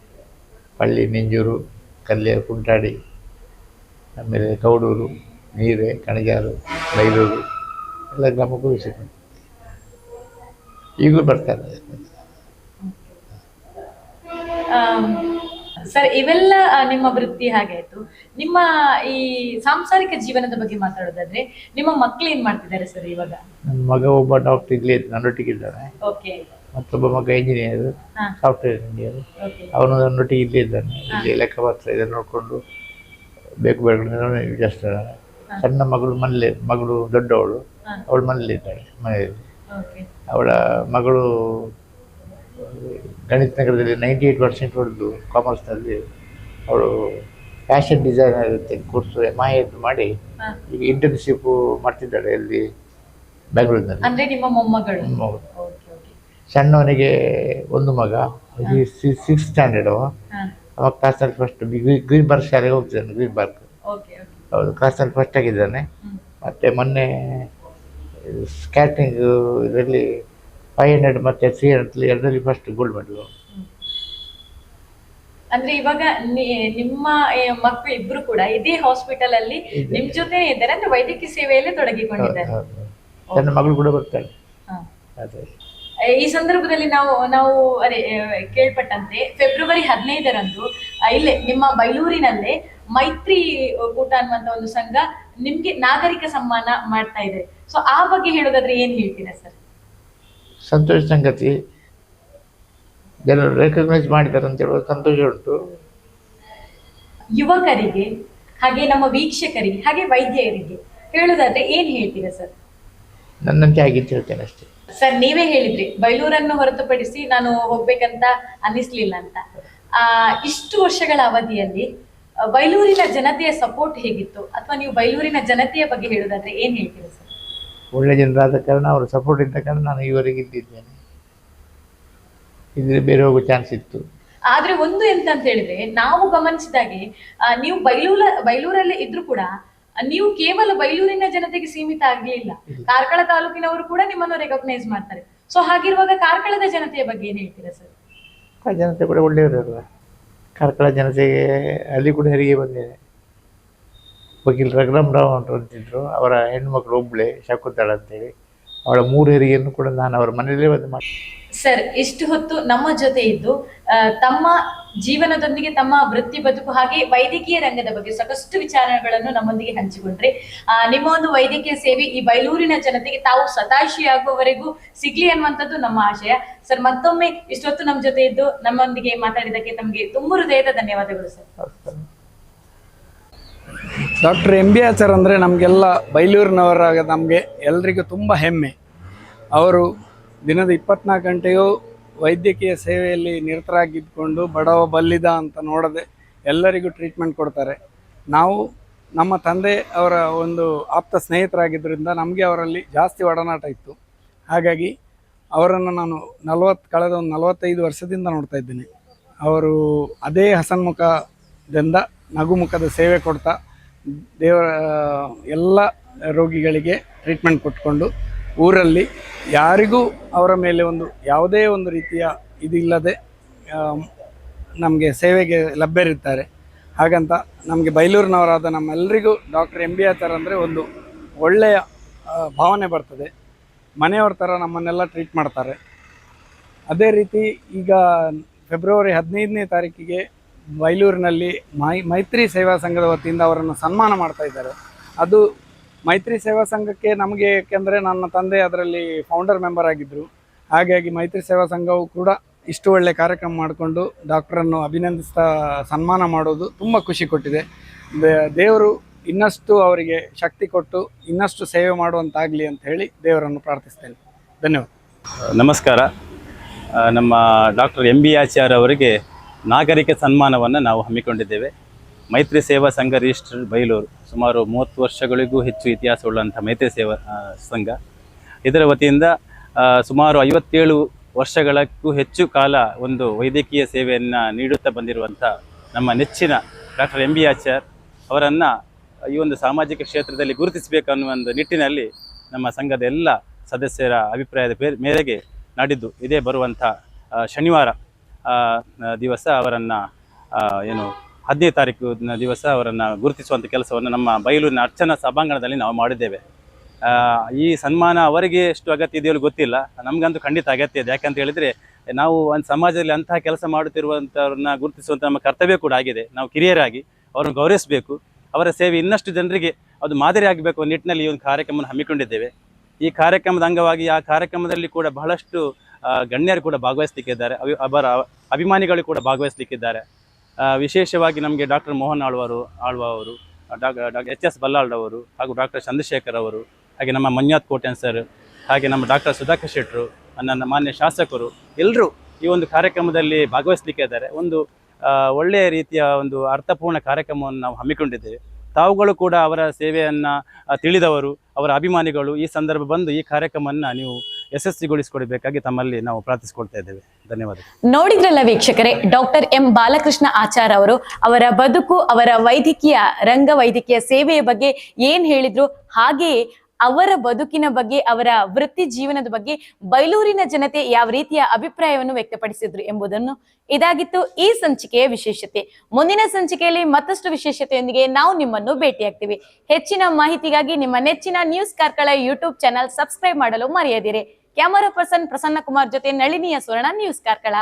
ಪಳ್ಳಿ ನಿಂಜೂರು ಕಲ್ಲೆ ಕುಂಟಾಡಿ ಆಮೇಲೆ ಕೌಡೂರು ನೀರೆ ಕಣಜಾರು ಬೈಲೂರು ಎಲ್ಲ ಗ್ರಾಮಕ್ಕೂ ವಿಸಿಟ್ ಈಗಲೂ ಬರ್ತಾರೆ. ಸರ್ ಇವೆಲ್ಲ ನಿಮ್ಮ ವೃತ್ತಿ ಹಾಗೆ ಆಯ್ತು. ನಿಮ್ಮ ಈ ಸಾಂಸಾರಿಕ ಜೀವನದ ಬಗ್ಗೆ ಮಾತಾಡೋದಾದ್ರೆ ನಿಮ್ಮ ಮಕ್ಳು ಏನ್ ಮಾಡ್ತಿದ್ದಾರೆ ಸರ್ ಇವಾಗ? ನನ್ನ ಮಗ ಒಬ್ಬ ಡಾಕ್ಟರ್ ಇಲ್ಲೇ ನನ್ನೊಟ್ಟಿಗೆ ಇದ್ದಾನೆ. ಓಕೆ. ಮತ್ತೊಬ್ಬ ಮಗ ಇಂಜಿನಿಯರ್ ಸಾಫ್ಟ್ವೇರ್ ಇಂಜಿನಿಯರ್ ಅವನು ನನ್ನೊಟ್ಟಿಗೆ ಇಲ್ಲೇ ಇದ್ದಾನೆ. ಇಲ್ಲಿ ಲೆಕ್ಕಪತ್ರ ಇದನ್ನು ನೋಡಿಕೊಂಡು ಬೇಕು ಬೇಡ ವಿಚಾರಿಸ್ತಾನೆ ಸಣ್ಣ ಮಗಳು ಮನೇಲಿ ಮಗಳು ದೊಡ್ಡವಳು ಅವಳು ಮನೇಲಿದ್ದಾಳೆ ಮನೆಯಲ್ಲಿ. ಅವಳ ಮಗಳು ಗಣಿತ ನಗರದಲ್ಲಿ ನೈಂಟಿ ಏಯ್ಟ್ ಪರ್ಸೆಂಟ್ ಹೊಡೆದು ಕಾಮರ್ಸ್ನಲ್ಲಿ ಅವಳು ಫ್ಯಾಷನ್ ಡಿಸೈನರ್ ಇರುತ್ತೆ ಕೋರ್ಸು ಎಂ ಐ ಎದ್ದು ಮಾಡಿ. ಈಗ ಇಂಟರ್ನ್ಶಿಪ್ಪು ಮಾಡ್ತಿದ್ದಾಳೆ ಅಲ್ಲಿ ಬೆಂಗಳೂರಿನಲ್ಲಿ ಅಂದ್ರೆ ನಿಮ್ಮ ಮೊಮ್ಮಗಳು? ಸಣ್ಣವನಿಗೆ ಒಂದು ಮಗ ಸಿಕ್ಸ್ ಸ್ಟ್ಯಾಂಡರ್ಡ್ ಅವ ಹಾ. ಅವ ಕ್ಲಾಸಲ್ಲಿ ಫಸ್ಟ್ ಗ್ರೀನ್ ಬಾರ್ಕ್ ಶಾಲೆಗೆ ಹೋಗ್ತಿದ್ದಾನೆ ಗ್ರೀನ್ ಓಕೆ ಹೌದು ಕ್ಲಾಸಲ್ಲಿ ಫಸ್ಟ್ ಆಗಿದ್ದಾನೆ. ಮತ್ತೆ ಮೊನ್ನೆ ಸ್ಕ್ಯಾಟಿಂಗ್ ಇದರಲ್ಲಿ ಫೈವ್ ಹಂಡ್ರೆಡ್ ಮತ್ತು ತ್ರೀ ಹಂಡ್ರೆಡ್ ಎರಡರಲ್ಲಿ ಫಸ್ಟ್ ಗೋಲ್ಡ್ ಮೆಡಲ್ ಅಂದ್ರೆ ಇವಾಗ ನಿಮ್ಮ ಮಕ್ಕಳು ಇಬ್ರು ಕೂಡ ಇದೇ ಹಾಸ್ಪಿಟಲ್ ಅಲ್ಲಿ. ನಿಮ್ ಜೊತೆ ಇದ್ದಾರೆ ಅಂದ್ರೆ ವೈದ್ಯಕೀಯ ಸೇವೆಯಲ್ಲಿ ತೊಡಗಿಕೊಂಡಿದ್ದಾರೆ. ನನ್ನ ಮಗಳು ಕೂಡ ಬರ್ತಾಳೆ. ಅದೇ. ಈ ಸಂದರ್ಭದಲ್ಲಿ ನಾವು ನಾವು ಅದೇ ಕೇಳ್ಪಟ್ಟಂತೆ ಫೆಬ್ರವರಿ ಹದಿನೈದರಂದು ಇಲ್ಲೇ ನಿಮ್ಮ ಬೈಲೂರಿನಲ್ಲೇ ಮೈತ್ರಿ ಕೂಟ ಅನ್ನುವಂತ ಒಂದು ಸಂಘ ನಿಮ್ಗೆ ನಾಗರಿಕ ಸಮ್ಮಾನ ಮಾಡ್ತಾ ಇದೆ. ಸೊ ಆ ಬಗ್ಗೆ ಹೇಳೋದಾದ್ರೆ ಏನ್ ಹೇಳ್ತೀರಾ ಸರ್? ಸಂತೋಷ ಸಂಗತಿ. ಜನರು ರೆಕಗ್ನೈಸ್ ಮಾಡಿದ್ದಾರೆ ಅಂತ ಹೇಳುವ ಸಂತೋಷ ಉಂಟು. ಯುವಕರಿಗೆ ಹಾಗೆ ನಮ್ಮ ವೀಕ್ಷಕರಿಗೆ ಹಾಗೆ ವೈದ್ಯರಿಗೆ ಹೇಳೋದಾದ್ರೆ ಏನ್ ಹೇಳ್ತೀರಾ ಸರ್? ನನ್ನಂತೆ ಆಗಿತ್ತು ಹೇಳ್ತೇನೆ ಅಷ್ಟೇ. ಸರ್ ನೀವೇ ಹೇಳಿದ್ರಿ ಬೈಲೂರನ್ನು ಹೊರತುಪಡಿಸಿ ನಾನು ಹೋಗ್ಬೇಕಂತ ಅನ್ನಿಸ್ಲಿಲ್ಲ ಅಂತ. ಆ ಇಷ್ಟು ವರ್ಷಗಳ ಅವಧಿಯಲ್ಲಿ ಬೈಲೂರಿನ ಜನತೆಯ ಸಪೋರ್ಟ್ ಹೇಗಿತ್ತು? ಅಥವಾ ನೀವು ಬೈಲೂರಿನ ಜನತೆಯ ಬಗ್ಗೆ ಹೇಳುದಾದ್ರೆ ಏನ್ ಹೇಳ್ತೀರಾ ಸರ್ ಒಳ್ಳೆ ಜನರಾದ ಕಾರಣ ಅವರ ಸಪೋರ್ಟ್ ಇದ್ದ ಕಾರಣ ನಾನು ಈವರೆಗೆ ಇದ್ದಿದ್ದೇನೆ. ಇದ್ರೆ ಬೇರೆ ಹೋಗೋ ಚಾನ್ಸ್ ಇತ್ತು. ಆದ್ರೆ ಒಂದು ಎಂತ ಅಂತ ಹೇಳಿದ್ರೆ ನಾವು ಗಮನಿಸಿದಾಗೆ ನೀವು ಬೈಲೂರ ಬೈಲೂರಲ್ಲೇ ಇದ್ರು ಕೂಡ ನೀವು ಕೇವಲ ಬೈಲೂರಿನ ಜನತೆಗೆ ಸೀಮಿತ ಆಗ್ಲಿಲ್ಲ. ಕಾರ್ಕಳ ತಾಲೂಕಿನವರು ಕೂಡ ನಿಮ್ಮನ್ನು ರೆಕಗ್ನೈಸ್ ಮಾಡ್ತಾರೆ. ಸೊ ಹಾಗಿರುವಾಗ ಕಾರ್ಕಳದ ಜನತೆಯ ಬಗ್ಗೆ ಏನ್ ಹೇಳ್ತೀರಾ ಸರ್? ಜನತೆ ಕೂಡ ಒಳ್ಳೆಯವರಲ್ಲ ಕಾರ್ಕಳ ಜನತೆಗೆ ಅಲ್ಲಿ ಕೂಡ ಹೆರಿಗೆ ಬಂದಿದೆ. ವಕೀಲ್ ರಘುರಾಮ್ ರಾವ್ ಅಂತ ಅಂತಿದ್ರು. ಅವರ ಹೆಣ್ಮಕ್ಳು ಒಬ್ಬಳೆ ಶಕುಂತಳ ಅಂತೇಳಿ. ಅವಳ ಮೂರು ಹೆರಿಗೆಯನ್ನು ಕೂಡ ನಾನು ಅವರ ಮನೆಯಲ್ಲೇ ಬಂದು ಮಾಡಿ ಸರ್ ಇಷ್ಟು ಹೊತ್ತು ನಮ್ಮ ಜೊತೆ ಇದ್ದು ತಮ್ಮ ಜೀವನದೊಂದಿಗೆ ತಮ್ಮ ವೃತ್ತಿ ಬದುಕು ಹಾಗೆ ವೈದ್ಯಕೀಯ ರಂಗದ ಬಗ್ಗೆ ಸಾಕಷ್ಟು ವಿಚಾರಗಳನ್ನು ನಮ್ಮೊಂದಿಗೆ ಹಂಚಿಕೊಂಡ್ರಿ. ಆ, ನಿಮ್ಮ ಒಂದು ವೈದ್ಯಕೀಯ ಸೇವೆ ಈ ಬೈಲೂರಿನ ಜನತೆಗೆ ತಾವು ಸತಾಶಿಯಾಗುವವರೆಗೂ ಸಿಗ್ಲಿ ಅನ್ನುವಂಥದ್ದು ನಮ್ಮ ಆಶಯ. ಸರ್ ಮತ್ತೊಮ್ಮೆ ಇಷ್ಟೊತ್ತು ನಮ್ಮ ಜೊತೆ ಇದ್ದು ನಮ್ಮೊಂದಿಗೆ ಮಾತಾಡಿದ್ದಕ್ಕೆ ತಮಗೆ ತುಂಬ ಹೃದಯದ ಧನ್ಯವಾದಗಳು sir. Doctor M B Achar ಅಂದರೆ ನಮಗೆಲ್ಲ ಬೈಲೂರಿನವರಾಗ ನಮಗೆ ಎಲ್ರಿಗೂ ತುಂಬ ಹೆಮ್ಮೆ. ಅವರು ದಿನದ ಇಪ್ಪತ್ನಾಲ್ಕು ಗಂಟೆಯೂ ವೈದ್ಯಕೀಯ ಸೇವೆಯಲ್ಲಿ ನಿರತರಾಗಿದ್ದುಕೊಂಡು ಬಡವ ಬಲ್ಲಿದ ಅಂತ ನೋಡದೆ ಎಲ್ಲರಿಗೂ ಟ್ರೀಟ್ಮೆಂಟ್ ಕೊಡ್ತಾರೆ. ನಾವು ನಮ್ಮ ತಂದೆ ಅವರ ಒಂದು ಆಪ್ತ ಸ್ನೇಹಿತರಾಗಿದ್ದರಿಂದ ನಮಗೆ ಅವರಲ್ಲಿ ಜಾಸ್ತಿ ಒಡನಾಟ ಇತ್ತು. ಹಾಗಾಗಿ ಅವರನ್ನು ನಾನು ನಲವತ್ತು, ಕಳೆದ ಒಂದು ನಲವತ್ತೈದು ವರ್ಷದಿಂದ ನೋಡ್ತಾ ಇದ್ದೇನೆ. ಅವರು ಅದೇ ಹಸನ್ಮುಖದಿಂದ ನಗುಮುಖದ ಸೇವೆ ಕೊಡ್ತಾ ದೇವರ, ಎಲ್ಲ ರೋಗಿಗಳಿಗೆ ಟ್ರೀಟ್ಮೆಂಟ್ ಕೊಟ್ಕೊಂಡು ಊರಲ್ಲಿ ಯಾರಿಗೂ ಅವರ ಮೇಲೆ ಒಂದು, ಯಾವುದೇ ಒಂದು ರೀತಿಯ ಇದಿಲ್ಲದೆ ನಮಗೆ ಸೇವೆಗೆ ಲಭ್ಯರಿರ್ತಾರೆ. ಹಾಗಂತ ನಮಗೆ ಬೈಲೂರಿನವರಾದ ನಮ್ಮೆಲ್ಲರಿಗೂ ಡಾಕ್ಟರ್ ಎಂ ಬಿ ಆಚಾರ್ ಅಂದರೆ ಒಂದು ಒಳ್ಳೆಯ ಭಾವನೆ ಬರ್ತದೆ. ಮನೆಯವ್ರ ಥರ ನಮ್ಮನ್ನೆಲ್ಲ ಟ್ರೀಟ್ ಮಾಡ್ತಾರೆ. ಅದೇ ರೀತಿ ಈಗ ಫೆಬ್ರವರಿ ಹದಿನೈದನೇ ತಾರೀಕಿಗೆ ಬೈಲೂರಿನಲ್ಲಿ ಮೈ, ಮೈತ್ರಿ ಸೇವಾ ಸಂಘದ ವತಿಯಿಂದ ಅವರನ್ನು ಸನ್ಮಾನ ಮಾಡ್ತಾ ಇದ್ದಾರೆ. ಅದು ಮೈತ್ರಿ ಸೇವಾ ಸಂಘಕ್ಕೆ ನಮಗೆ ಏಕೆಂದರೆ ನನ್ನ ತಂದೆ ಅದರಲ್ಲಿ ಫೌಂಡರ್ ಮೆಂಬರ್ ಆಗಿದ್ದರು ಹಾಗಾಗಿ ಮೈತ್ರಿ ಸೇವಾ ಸಂಘವು ಕೂಡ ಇಷ್ಟು ಒಳ್ಳೆ ಕಾರ್ಯಕ್ರಮ ಮಾಡಿಕೊಂಡು ಡಾಕ್ಟ್ರನ್ನು ಅಭಿನಂದಿಸ್ತಾ ಸನ್ಮಾನ ಮಾಡೋದು ತುಂಬ ಖುಷಿ ಕೊಟ್ಟಿದೆ. ದೇವರು ಇನ್ನಷ್ಟು ಅವರಿಗೆ ಶಕ್ತಿ ಕೊಟ್ಟು ಇನ್ನಷ್ಟು ಸೇವೆ ಮಾಡುವಂತಾಗಲಿ ಅಂತ ಹೇಳಿ ದೇವರನ್ನು ಪ್ರಾರ್ಥಿಸ್ತೇನೆ. ಧನ್ಯವಾದ. ನಮಸ್ಕಾರ. ನಮ್ಮ ಡಾಕ್ಟರ್ ಎಂ ಬಿ ಆಚಾರ್ ಅವರಿಗೆ ನಾಗರಿಕ ಸನ್ಮಾನವನ್ನು ನಾವು ಹಮ್ಮಿಕೊಂಡಿದ್ದೇವೆ. ಮೈತ್ರಿ ಸೇವಾ ಸಂಘ ರಿಜಿಸ್ಟರ್ ಬೈಲೂರು. ಸುಮಾರು ಮೂವತ್ತು ವರ್ಷಗಳಿಗೂ ಹೆಚ್ಚು ಇತಿಹಾಸವುಳ್ಳಂಥ ಮೈತ್ರಿ ಸೇವಾ ಸಂಘ. ಇದರ ವತಿಯಿಂದ ಸುಮಾರು ಐವತ್ತೇಳು ವರ್ಷಗಳಕ್ಕೂ ಹೆಚ್ಚು ಕಾಲ ಒಂದು ವೈದ್ಯಕೀಯ ಸೇವೆಯನ್ನು ನೀಡುತ್ತಾ ಬಂದಿರುವಂಥ ನಮ್ಮ ನೆಚ್ಚಿನ ಡಾಕ್ಟರ್ ಎಂ ಬಿ ಆಚಾರ್ ಅವರನ್ನು ಈ ಒಂದು ಸಾಮಾಜಿಕ ಕ್ಷೇತ್ರದಲ್ಲಿ ಗುರುತಿಸಬೇಕು ಅನ್ನುವ ನಿಟ್ಟಿನಲ್ಲಿ ನಮ್ಮ ಸಂಘದ ಎಲ್ಲ ಸದಸ್ಯರ ಅಭಿಪ್ರಾಯದ ಮೇರೆಗೆ ನಾಡಿದ್ದು. ಇದೇ ಬರುವಂಥ ಶನಿವಾರ. ದಿವಸ ಅವರನ್ನು ಏನು, ಹದಿನೈದು ತಾರೀಕು ದಿವಸ ಅವರನ್ನು ಗುರುತಿಸುವಂಥ ಕೆಲಸವನ್ನು ನಮ್ಮ ಬಯಲೂರಿನ ಅರ್ಚನಾ ಸಭಾಂಗಣದಲ್ಲಿ ನಾವು ಮಾಡಿದ್ದೇವೆ. ಈ ಸನ್ಮಾನ ಅವರಿಗೆ ಎಷ್ಟು ಅಗತ್ಯ ಇದೆಯೋ ಗೊತ್ತಿಲ್ಲ. ನಮಗಂತೂ ಖಂಡಿತ ಅಗತ್ಯ ಇದೆ. ಯಾಕಂತ ಹೇಳಿದರೆ, ನಾವು ಒಂದು ಸಮಾಜದಲ್ಲಿ ಅಂತಹ ಕೆಲಸ ಮಾಡುತ್ತಿರುವಂಥವ್ರನ್ನ ಗುರುತಿಸುವಂಥ ನಮ್ಮ ಕರ್ತವ್ಯ ಕೂಡ ಆಗಿದೆ. ನಾವು ಕಿರಿಯರಾಗಿ ಅವರನ್ನು ಗೌರವಿಸಬೇಕು. ಅವರ ಸೇವೆ ಇನ್ನಷ್ಟು ಜನರಿಗೆ ಅದು ಮಾದರಿ ಆಗಬೇಕು ನಿಟ್ಟಿನಲ್ಲಿ ಈ ಒಂದು ಕಾರ್ಯಕ್ರಮವನ್ನು ಹಮ್ಮಿಕೊಂಡಿದ್ದೇವೆ. ಈ ಕಾರ್ಯಕ್ರಮದ ಅಂಗವಾಗಿ ಆ ಕಾರ್ಯಕ್ರಮದಲ್ಲಿ ಕೂಡ ಬಹಳಷ್ಟು ಗಣ್ಯರು ಕೂಡ ಭಾಗವಹಿಸಲಿಕ್ಕಿದ್ದಾರೆ. ಅವಿ, ಅವರ ಅಭಿಮಾನಿಗಳು ಕೂಡ ಭಾಗವಹಿಸಲಿಕ್ಕಿದ್ದಾರೆ. ವಿಶೇಷವಾಗಿ ನಮಗೆ ಡಾಕ್ಟರ್ ಮೋಹನ್ ಆಳ್ವರು, ಆಳ್ವ ಅವರು ಡಾಕ್ಟರ್ ಎಚ್ ಎಸ್ ಬಲ್ಲಾಳ್ ಅವರು ಹಾಗೂ ಡಾಕ್ಟರ್ ಚಂದ್ರಶೇಖರ್ ಅವರು ಹಾಗೆ ನಮ್ಮ ಮಂಜಾತ್ ಕೋಟೆನ್ ಸರ್, ಹಾಗೆ ನಮ್ಮ ಡಾಕ್ಟರ್ ಸುಧಾಕರ್ ಶೆಟ್ಟರು ನನ್ನ ಮಾನ್ಯ ಶಾಸಕರು ಎಲ್ಲರೂ ಈ ಒಂದು ಕಾರ್ಯಕ್ರಮದಲ್ಲಿ ಭಾಗವಹಿಸಲಿಕ್ಕಿದ್ದಾರೆ. ಒಂದು ಒಳ್ಳೆಯ ರೀತಿಯ ಒಂದು ಅರ್ಥಪೂರ್ಣ ಕಾರ್ಯಕ್ರಮವನ್ನು ನಾವು ಹಮ್ಮಿಕೊಂಡಿದ್ದೇವೆ. ತಾವುಗಳು ಕೂಡ ಅವರ ಸೇವೆಯನ್ನು ತಿಳಿದವರು, ಅವರ ಅಭಿಮಾನಿಗಳು ಈ ಸಂದರ್ಭ ಬಂದು ಈ ಕಾರ್ಯಕ್ರಮವನ್ನು ನೀವು ಯಶಸ್ವಿಗೊಳಿಸಿಕೊಡಬೇಕಾಗಿ ತಮ್ಮಲ್ಲಿ ನಾವು ಪ್ರಾರ್ಥಿಸಿಕೊಳ್ತಾ ಇದ್ದೇವೆ. ಧನ್ಯವಾದ ನೋಡಿದ್ರಲ್ಲ ವೀಕ್ಷಕರೇ, ಡಾಕ್ಟರ್ ಎಂ ಬಾಲಕೃಷ್ಣ ಆಚಾರ್ ಅವರು ಅವರ ಬದುಕು, ಅವರ ವೈದ್ಯಕೀಯ ರಂಗ ವೈದ್ಯಕೀಯ ಸೇವೆಯ ಬಗ್ಗೆ ಏನ್ ಹೇಳಿದ್ರು? ಹಾಗೆಯೇ ಅವರ ಬದುಕಿನ ಬಗ್ಗೆ, ಅವರ ವೃತ್ತಿ ಜೀವನದ ಬಗ್ಗೆ ಬೈಲೂರಿನ ಜನತೆ ಯಾವ ರೀತಿಯ ಅಭಿಪ್ರಾಯವನ್ನು ವ್ಯಕ್ತಪಡಿಸಿದ್ರು ಎಂಬುದನ್ನು ಇದಾಗಿತ್ತು ಈ ಸಂಚಿಕೆಯ ವಿಶೇಷತೆ. ಮುಂದಿನ ಸಂಚಿಕೆಯಲ್ಲಿ ಮತ್ತಷ್ಟು ವಿಶೇಷತೆಯೊಂದಿಗೆ ನಾವು ನಿಮ್ಮನ್ನು ಭೇಟಿಯಾಗ್ತೀವಿ. ಹೆಚ್ಚಿನ ಮಾಹಿತಿಗಾಗಿ ನಿಮ್ಮ ನೆಚ್ಚಿನ news Karkala YouTube channel subscribe ಮಾಡಲು ಮರೆಯದಿರಿ. ಕ್ಯಾಮರಾ ಪರ್ಸನ್ ಪ್ರಸನ್ನ ಕುಮಾರ್ ಜೊತೆ ನಳಿನಿಯ ಸುವರ್ಣ ನ್ಯೂಸ್ ಕಾರ್ಕಳ.